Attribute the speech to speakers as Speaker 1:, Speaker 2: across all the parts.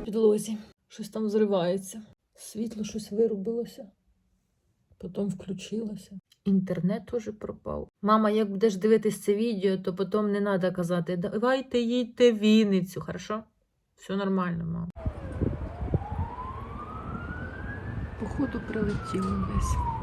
Speaker 1: На підлозі, щось там зривається. Світло щось вирубилося, потім включилося. Інтернет теж пропав. Мама, як будеш дивитись це відео, то потім не треба казати, давайте їдьте в Вінницю, хорошо? Все нормально, мама. Походу прилетіло десь.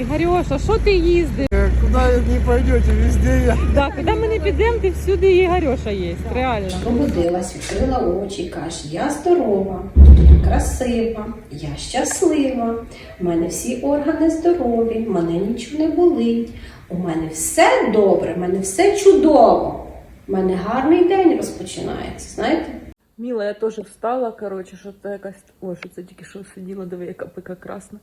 Speaker 1: Ігорьоша, що ти їздиш?
Speaker 2: Куда не пойдете, везде я.
Speaker 1: Так, куди ми не підемо, ти всюди Ігорьоша є, реально.
Speaker 3: Пробудилась, відкрила очі, каже, я здорова, красива, я щаслива, у мене всі органи здорові, в мене нічого не болить, у мене все добре, в мене все чудово. У мене гарний день розпочинається, знаєте?
Speaker 1: Міла, я теж встала, коротше, що це якась. Ой, що це тільки що сиділа, диви, яка пика красна.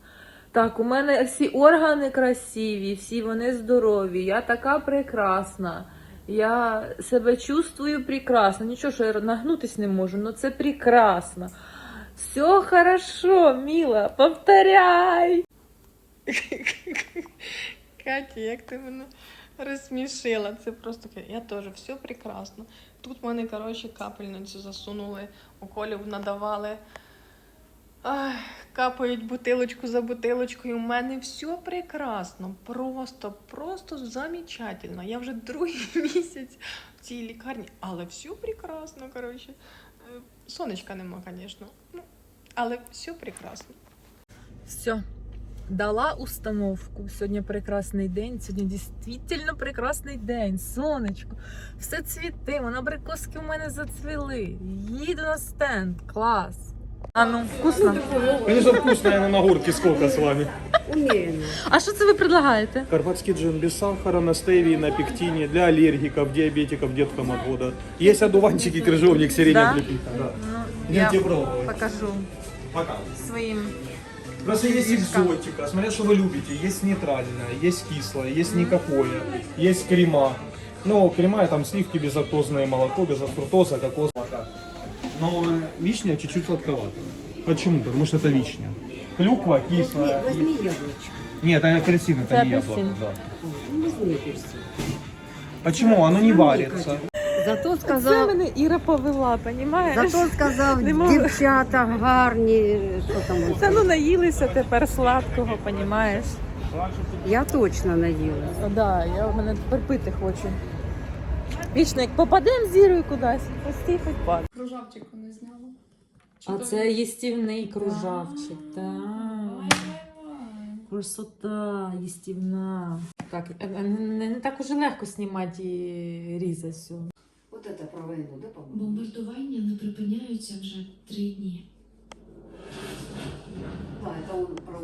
Speaker 1: Так, у мене всі органи красиві, всі вони здорові, я така прекрасна. Я себе чувствую прекрасно. Нічого, що я нагнутись не можу, але це прекрасно. Все хорошо, Міла, повторяй.
Speaker 4: Катя, як ти мене розсмішила. Це просто я теж все прекрасно. Тут мене, коротше, капельницю засунули, уколів надавали. Капають бутилочку за бутилочкою. У мене все прекрасно. Просто, просто замечательно. Я вже другий місяць в цій лікарні, але все прекрасно, коротше. Е, Сонечка нема, звісно. Ну, але все прекрасно.
Speaker 1: Все. Дала установку. Сьогодні прекрасний день. Сьогодні дійсно прекрасний день. Сонечко. Все цвіте, вона абрикоски у мене зацвіли. Їду на стенд. Клас. А ну, вкусно.
Speaker 2: Конечно, вкусно, я на горке сколько с вами.
Speaker 1: А що це ви предлагаєте?
Speaker 2: Карпатский джин без сахара, на стевии, на пектине, для аллергиков, диабетиков, деткам от года. Есть одуванчики, крыжовник, сирень,
Speaker 1: Да?
Speaker 2: облепиха, да.
Speaker 1: Ну,
Speaker 2: Идемте пробовать.
Speaker 1: покажу
Speaker 2: Пока.
Speaker 1: своїм.
Speaker 2: Просто есть
Speaker 1: Фишка.
Speaker 2: экзотика, смотря что вы любите. Есть нейтральное, есть кислое, есть никакое, есть крема. Ну, крема там сливки безлактозное молоко, безфруктоза, кокос. Но э, вишня чуть-чуть сладковато. Почему? Потому что это вишня. Клюква кислая.
Speaker 5: Возьми яблочко.
Speaker 2: Нет, это апельсин, это
Speaker 1: Это
Speaker 2: не
Speaker 1: апельсин.
Speaker 2: яблоко. Да.
Speaker 5: Ну, Возьми апельсин.
Speaker 2: Почему? Оно не варится.
Speaker 5: Зато
Speaker 1: Це
Speaker 5: сказав,
Speaker 1: мене Іра повела, понімаєш?
Speaker 5: зато сказав,
Speaker 1: Не можу.
Speaker 5: дівчата гарні, що там.
Speaker 1: Та ну наїлися тепер сладкого, понімаєш?
Speaker 5: Я точно наїлась.
Speaker 1: О, да, я в мене тепер пити хочу. Вічно, як попадемо з Ірою кудись, постій хоч пад.
Speaker 4: Кружавчику не зняла.
Speaker 1: А це їстівний кружавчик, так. Красота їстівна. Так, не, не, не так уже легко знімати і різати все.
Speaker 5: От це про війну, да?
Speaker 6: Бомбардування не припиняються вже три дні.
Speaker 5: Так, це он про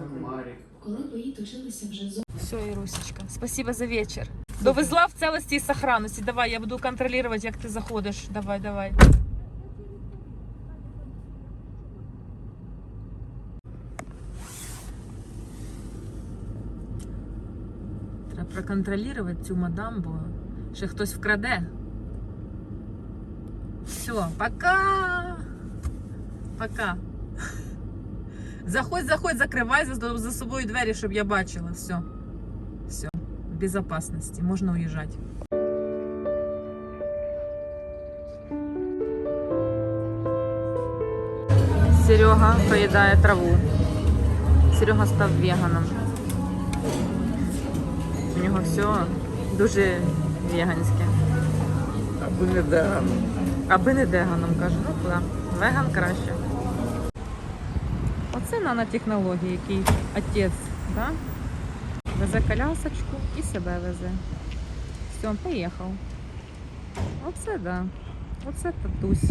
Speaker 6: Коли бої точилися вже зо
Speaker 1: Все, Ірусечка, спасибо за вечір. Довезла в целості і сохранності. Давай, я буду контролювати, як ти заходиш. Давай, давай. Треба проконтролювати цю мадам, бо ще хтось вкраде. Все, пока. Пока. Заходь, заходь, закривай за, собою двері, щоб я бачила. Все. Все. В безопасности. Можно уезжать. Серега поїдає траву. Серега став веганом. У нього все дуже веганське.
Speaker 2: Аби не дегано.
Speaker 1: Аби не деганом, каже. Ну куди? Веган краще. Оце нанотехнології, який отець, да? Везе колясочку себе везе. Все, поїхав. Оце да. Оце татусь.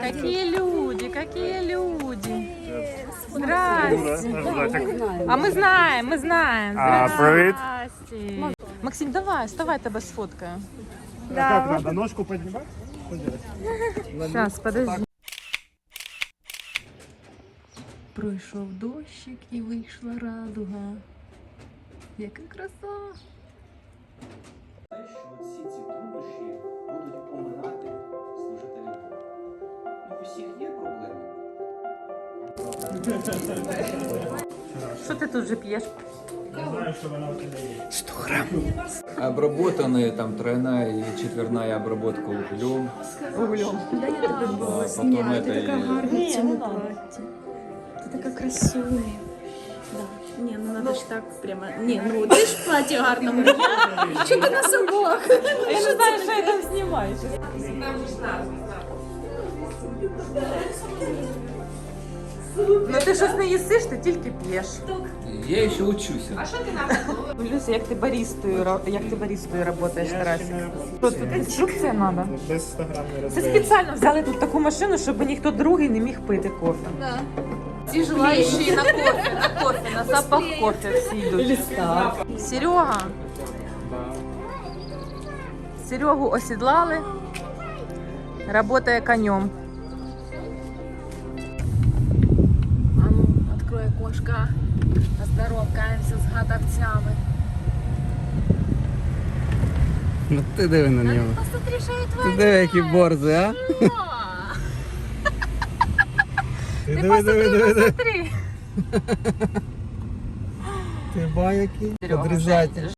Speaker 1: Какие люди, какие люди. Здрасте. А ми знаємо, ми знаємо.
Speaker 2: А, привіт.
Speaker 1: Здрасте. Максим, давай, вставай, тебе сфоткаю.
Speaker 2: А как надо? Ножку поднимать?
Speaker 1: Сейчас, подожди. Пройшов дощик і вийшла радуга. Яка краса!
Speaker 7: що всі ці труднощі будуть оминати служителі Бога. Ну, у всіх є проблеми.
Speaker 1: Що ти тут же п'єш?
Speaker 8: Обработаны там тройная и четверная обработка углем.
Speaker 1: Углем.
Speaker 8: А потом это и
Speaker 9: гарна в цьому платі. Ти така красуня. Да. Ні, ну надо ж так прямо. Ні, ну ти ж в платі гарному. Що ти на собак?
Speaker 1: Я не знаю, що я там знімаю. Ну ти щось не їсиш, ти тільки п'єш.
Speaker 8: я еще учусь.
Speaker 1: Люся, як ти барістою, ра- як ти барістою працюєш, Тарасик? Що тут інструкція треба?
Speaker 2: Без 100 грамм не
Speaker 1: Це спеціально взяли тут таку машину, щоб ніхто другий не міг пити кофе. Ці желаючі на кофе, на кофе, на запах кофе всі йдуть. Серега. Серегу осідлали. Работає конем. А ну, открой окошко. Поздоровкаємося з гадавцями.
Speaker 7: Ну ти диви на нього.
Speaker 1: Посмотри, що я
Speaker 7: Ти диви, які борзи, а?
Speaker 2: Ти
Speaker 1: Ти посмотри, посмотри.
Speaker 7: Ти ба який?
Speaker 1: Серега,
Speaker 7: Подрізатель.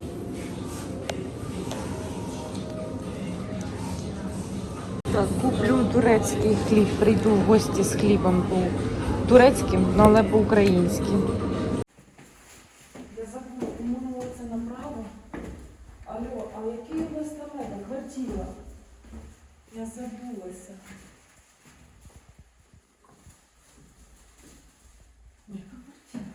Speaker 1: Так, куплю турецький хліб, прийду в гості з хлібом по турецьким, ну, але по-українськи. Я забула, кому це направо. Алло, а який у вас там это, квартира? Я забулася. Яка квартира?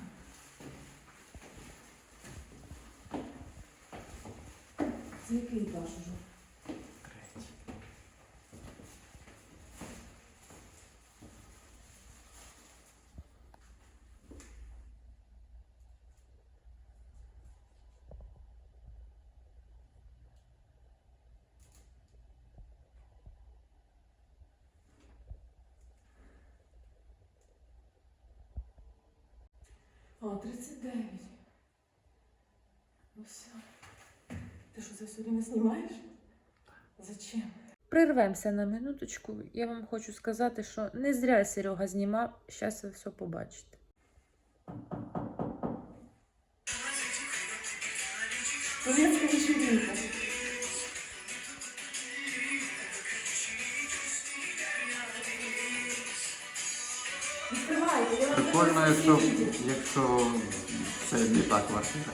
Speaker 1: Це який етаж уже? А, 39. Ну все. Ти що це сьогодні не знімаєш? Зачем? Прервемося на минуточку. Я вам хочу сказати, що не зря Серега знімав. Зараз ви все побачите. Турецька вечеринка. Відкривайте, я вам
Speaker 8: Прикольно, якщо, якщо це не та квартира.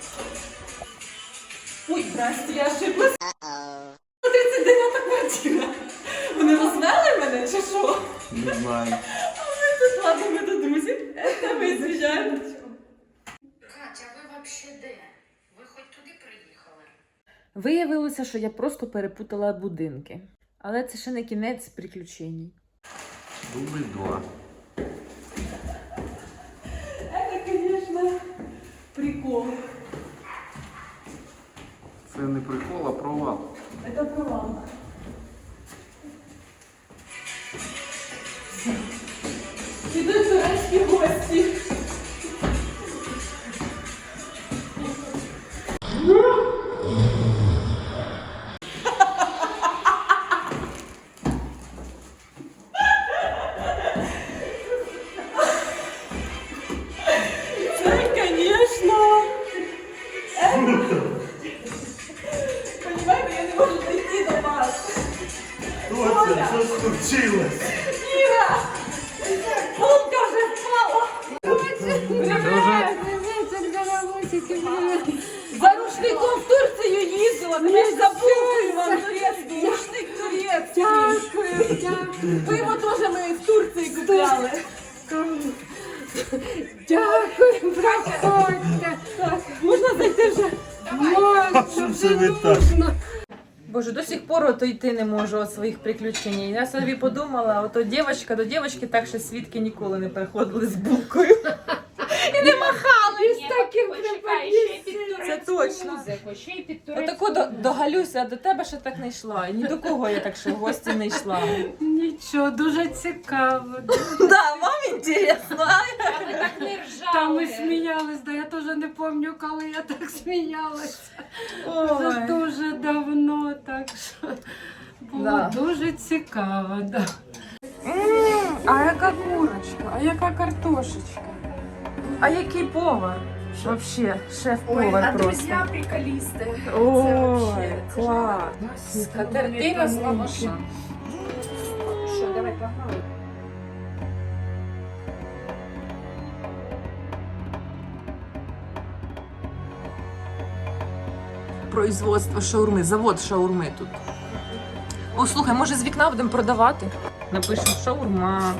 Speaker 1: Здрасте, я ошиблась. 39 квартира. Вони розвели мене чи що?
Speaker 8: Не знаю.
Speaker 1: Тут ладно, ми до друзів. Та ми звичайно.
Speaker 6: Катя, ви взагалі де? Ви хоч туди приїхали?
Speaker 1: Виявилося, що я просто перепутала будинки. Але це ще не кінець приключень.
Speaker 8: Дубль два.
Speaker 1: Це, звісно, прикол.
Speaker 8: Це не прикол, а провал.
Speaker 1: Це провал. Оля,
Speaker 2: Що случилось?
Speaker 1: Іра! Полка вже впала. За рушником в Турцію їздила, ж забув вам турецький, рушник турецький. Дякую, дякую. Пиво теж ми в Турції купляли. Дякую, проходьте. Можна зайти вже?
Speaker 2: Це ви так?
Speaker 1: Боже, до сих пор ото йти не можу від своїх приключень. Я собі подумала, ото дівчинка до дівчинки так ще свідки ніколи не приходили з булкою. І не махали з таким Точно. Отако до, до Галюся, а до тебе ще так не йшла. І ні до кого я так ще в гості не йшла.
Speaker 9: Нічого, дуже цікаво.
Speaker 1: Да, мамі Інтересно.
Speaker 5: Там ми сміялись, да я теж не пам'ятаю, коли я так сміялась. Це дуже давно, так що було
Speaker 1: Да.
Speaker 5: дуже цікаво. Да.
Speaker 1: А яка курочка? А яка картошечка? А який повар? Вообще, шеф-повар просто.
Speaker 9: приколисты.
Speaker 1: Ой, клас.
Speaker 9: Скатертина з лаваша.
Speaker 5: Що, давай погнали.
Speaker 1: Производство шаурми, завод шаурми тут. О, слухай, може з вікна будемо продавати? Напишемо шаурма.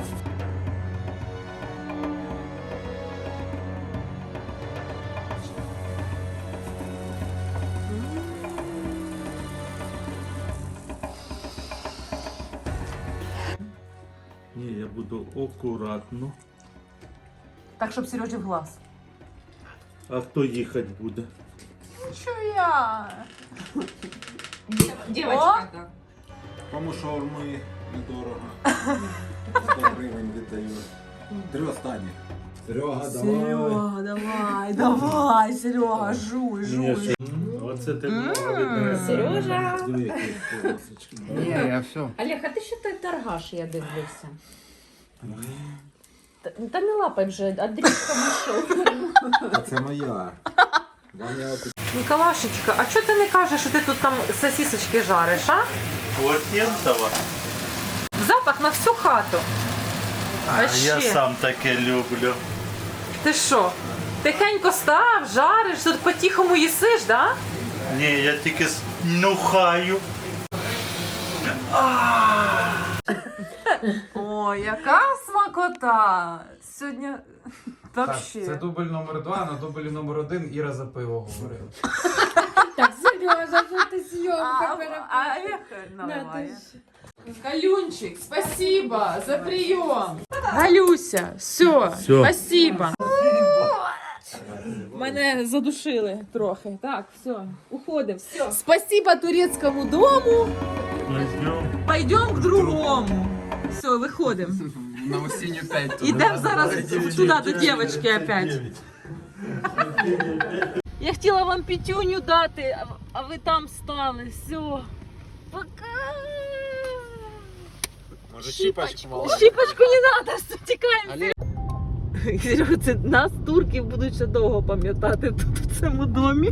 Speaker 10: Буду акуратно.
Speaker 1: Так, щоб Сережі в глаз.
Speaker 10: А хто їхати буде?
Speaker 1: Що я?
Speaker 9: Девочка, да.
Speaker 7: Кому шаурми недорого. 100 гривень віддаю. Три останні. Серега,
Speaker 1: Серега, давай, давай, Серега, жуй, жуй.
Speaker 10: Оце ти мова
Speaker 9: Сережа.
Speaker 8: Ні, я все.
Speaker 9: Олег, а ти що той торгаш, я дивлюся?
Speaker 1: Та, та не лапай вже, Андрійка вийшов.
Speaker 7: А це моя. Вам я
Speaker 1: Ніколашечка, а чого ти не кажеш, що ти тут там сосісочки жариш, а?
Speaker 10: Латентова.
Speaker 1: Запах на всю хату. А
Speaker 10: Я
Speaker 1: ще?
Speaker 10: сам таке люблю.
Speaker 1: Ти що? Тихенько став, жариш, тут по-тихому їсиш, да?
Speaker 10: Ні, я тільки с- нюхаю.
Speaker 1: О, яка смакота! Сьогодні
Speaker 8: Так, це дубль номер два, на дублі номер один Іра за пиво говорила.
Speaker 5: Так, Сережа, що ти зйомка
Speaker 1: а Олег наливає. Галюнчик, спасибо за прием. Галюся, все,
Speaker 10: Всё.
Speaker 1: спасибо. Мене задушили трохи. Так, все, уходимо. Спасибо турецькому дому. Пойдем к другому. Все, виходимо.
Speaker 8: На осінню п'ять.
Speaker 1: Ідемо зараз туди до дівчинки опять. Я хотіла вам пітюню дати, а- ви там стали. Все. Пока.
Speaker 7: Може
Speaker 1: Щіпочку. Щіпочку не надо, все, тікаємо. Серега, це нас турків будуть ще довго пам'ятати тут в цьому домі.